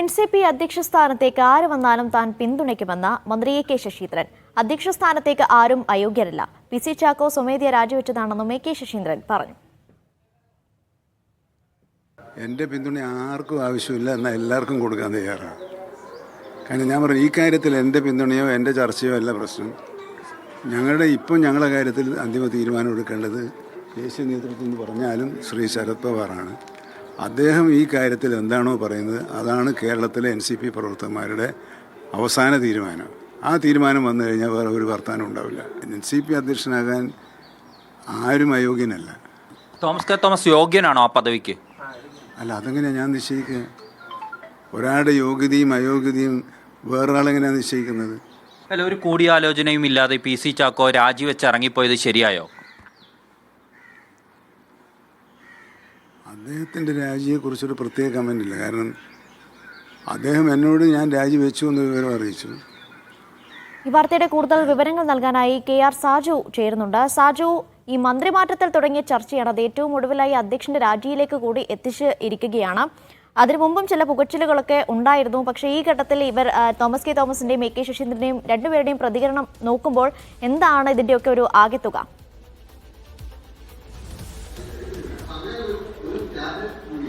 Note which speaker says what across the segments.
Speaker 1: N C P അധ്യക്ഷ സ്ഥാനത്തേക്ക് ആര് വന്നാലും താൻ പിന്തുണയ്ക്കുമെന്ന മന്ത്രി എ കെ ശശീന്ദ്രൻ. അധ്യക്ഷ സ്ഥാനത്തേക്ക് ആരും അയോഗ്യരല്ല. പി സി ചാക്കോ സ്വമേധ്യ രാജിവെച്ചതാണെന്നും എ കെ ശശീന്ദ്രൻ പറഞ്ഞു.
Speaker 2: എന്റെ പിന്തുണ ആർക്കും ആവശ്യമില്ല എന്നാൽ എല്ലാവർക്കും കൊടുക്കാൻ തയ്യാറാണ്. കാരണം ഞാൻ പറഞ്ഞു ഈ കാര്യത്തിൽ എന്റെ പിന്തുണയോ എന്റെ ചർച്ചയോ അല്ല പ്രശ്നം. ഞങ്ങളുടെ ഇപ്പം ഞങ്ങളുടെ കാര്യത്തിൽ അന്തിമ തീരുമാനം എടുക്കേണ്ടത് ദേശീയ നേതൃത്വം എന്ന് പറഞ്ഞാലും ശ്രീ ശരത് പവാറാണ്. അദ്ദേഹം ഈ കാര്യത്തിൽ എന്താണോ പറയുന്നത് അതാണ് കേരളത്തിലെ എൻ സി പി പ്രവർത്തകന്മാരുടെ അവസാന തീരുമാനം. ആ തീരുമാനം വന്നു കഴിഞ്ഞാൽ വേറെ ഒരു വർത്തമാനം ഉണ്ടാവില്ല. എൻ സി പി അധ്യക്ഷനാകാൻ ആരും അയോഗ്യനല്ല.
Speaker 3: തോമസ് കെ തോമസ് യോഗ്യനാണോ ആ പദവിക്ക്?
Speaker 2: അല്ല അതെങ്ങനെയാണ് ഞാൻ നിശ്ചയിക്കുക? ഒരാളുടെ യോഗ്യതയും അയോഗ്യതയും വേറൊരാളെങ്ങനെയാണ് നിശ്ചയിക്കുന്നത്?
Speaker 3: അല്ല ഒരു കൂടിയാലോചനയും ഇല്ലാതെ പി സി ചാക്കോ രാജിവെച്ച് ഇറങ്ങിപ്പോയത് ശരിയായോ?
Speaker 2: അദ്ദേഹത്തിന്റെ രാജിയെക്കുറിച്ചൊരു പ്രത്യേക കമന്റ് ഇല്ല. കാരണം അദ്ദേഹം എന്നോട് ഞാൻ രാജിവെച്ചു എന്ന് വിവരം അറിയിച്ചു.
Speaker 1: ഈ വാർത്തയുടെ കൂടുതൽ വിവരങ്ങൾ നൽകാനായി കെ ആർ സാജു ചേരുന്നുണ്ട്. സാജു ഈ മന്ത്രിമാറ്റത്തിൽ തുടങ്ങിയ ചർച്ചയാണ് അത് ഏറ്റവും ഒടുവിലായി അധ്യക്ഷന്റെ രാജിയിലേക്ക് കൂടി എത്തിച്ച് ഇരിക്കുകയാണ്. അതിനു മുമ്പും ചില പുകച്ചിലുകളൊക്കെ ഉണ്ടായിരുന്നു. പക്ഷേ ഈ ഘട്ടത്തിൽ ഇവർ തോമസ് കെ തോമസിന്റെയും എ കെ ശശീന്ദ്രന്റെയും രണ്ടുപേരുടെയും പ്രതികരണം നോക്കുമ്പോൾ എന്താണ് ഇതിന്റെയൊക്കെ ഒരു ആകെത്തുക?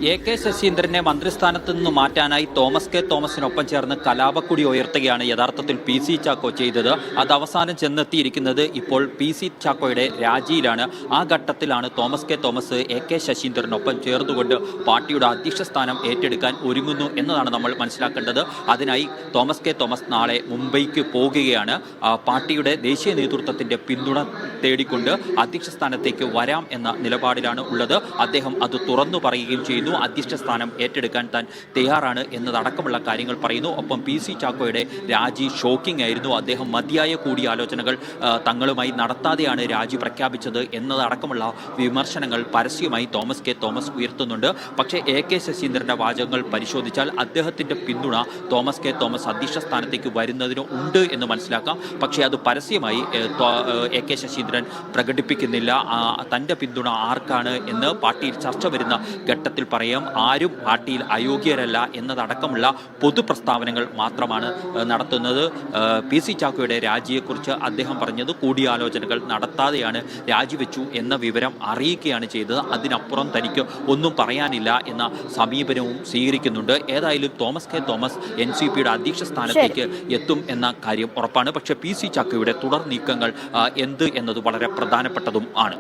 Speaker 3: എ കെ ശശീന്ദ്രനെ മന്ത്രിസ്ഥാനത്ത് നിന്ന് മാറ്റാനായി തോമസ് കെ തോമസിനൊപ്പം ചേർന്ന് കലാപക്കുടി ഉയർത്തുകയാണ് യഥാർത്ഥത്തിൽ പി സി ചാക്കോ ചെയ്തത്. അത് അവസാനം ചെന്നെത്തിയിരിക്കുന്നത് ഇപ്പോൾ പി സി ചാക്കോയുടെ രാജിയിലാണ്. ആ ഘട്ടത്തിലാണ് Thomas K Thomas A K ശശീന്ദ്രനൊപ്പം ചേർന്നുകൊണ്ട് പാർട്ടിയുടെ അധ്യക്ഷ സ്ഥാനം ഏറ്റെടുക്കാൻ ഒരുങ്ങുന്നു എന്നതാണ് നമ്മൾ മനസ്സിലാക്കേണ്ടത്. അതിനായി തോമസ് കെ തോമസ് നാളെ മുംബൈക്ക് പോകുകയാണ്. പാർട്ടിയുടെ ദേശീയ നേതൃത്വത്തിന്റെ പിന്തുണ തേടിക്കൊണ്ട് അധ്യക്ഷ സ്ഥാനത്തേക്ക് വരാം എന്ന നിലപാടിലാണ് ഉള്ളത്. അദ്ദേഹം അത് തുറന്നു പറയുകയും ചെയ്യുന്നു അധ്യക്ഷ സ്ഥാനം ഏറ്റെടുക്കാൻ താൻ തയ്യാറാണ് എന്നതടക്കമുള്ള കാര്യങ്ങൾ പറയുന്നു. ഒപ്പം പി സി ചാക്കോയുടെ രാജി ഷോക്കിംഗ് ആയിരുന്നു. അദ്ദേഹം മതിയായ കൂടിയാലോചനകൾ തങ്ങളുമായി നടത്താതെയാണ് രാജി പ്രഖ്യാപിച്ചത് എന്നതടക്കമുള്ള വിമർശനങ്ങൾ പരസ്യമായി തോമസ് കെ തോമസ് ഉയർത്തുന്നുണ്ട്. പക്ഷേ എ കെ ശശീന്ദ്രന്റെ വാചകങ്ങൾ പരിശോധിച്ചാൽ അദ്ദേഹത്തിന്റെ പിന്തുണ തോമസ് കെ തോമസ് അധ്യക്ഷ സ്ഥാനത്തേക്ക് വരുന്നതിന് ഉണ്ട് എന്ന് മനസ്സിലാക്കാം. പക്ഷേ അത് പരസ്യമായി എ കെ ശശീന്ദ്രൻ പ്രകടിപ്പിക്കുന്നില്ല. തന്റെ പിന്തുണ ആർക്കാണ് എന്ന് പാർട്ടിയിൽ ചർച്ച വരുന്ന ഘട്ടത്തിൽ പറയാം ആരും പാർട്ടിയിൽ അയോഗ്യരല്ല എന്നതടക്കമുള്ള പൊതുപ്രസ്താവനകൾ മാത്രമാണ് നടത്തുന്നത്. പി സി ചാക്കോയുടെ രാജിയെക്കുറിച്ച് അദ്ദേഹം പറഞ്ഞത് കൂടിയാലോചനകൾ നടത്താതെയാണ് രാജിവെച്ചു എന്ന വിവരം അറിയിക്കുകയാണ് ചെയ്തത്. അതിനപ്പുറം തനിക്ക് ഒന്നും പറയാനില്ല എന്ന സമീപനവും സ്വീകരിക്കുന്നുണ്ട്. ഏതായാലും Thomas K. Thomas N C പിയുടെ അധ്യക്ഷ സ്ഥാനത്തേക്ക് എത്തും എന്ന കാര്യം ഉറപ്പാണ്. പക്ഷേ പി സി ചാക്കോയുടെ തുടർ നീക്കങ്ങൾ എന്ത് എന്നത് വളരെ പ്രധാനപ്പെട്ടതും ആണ്.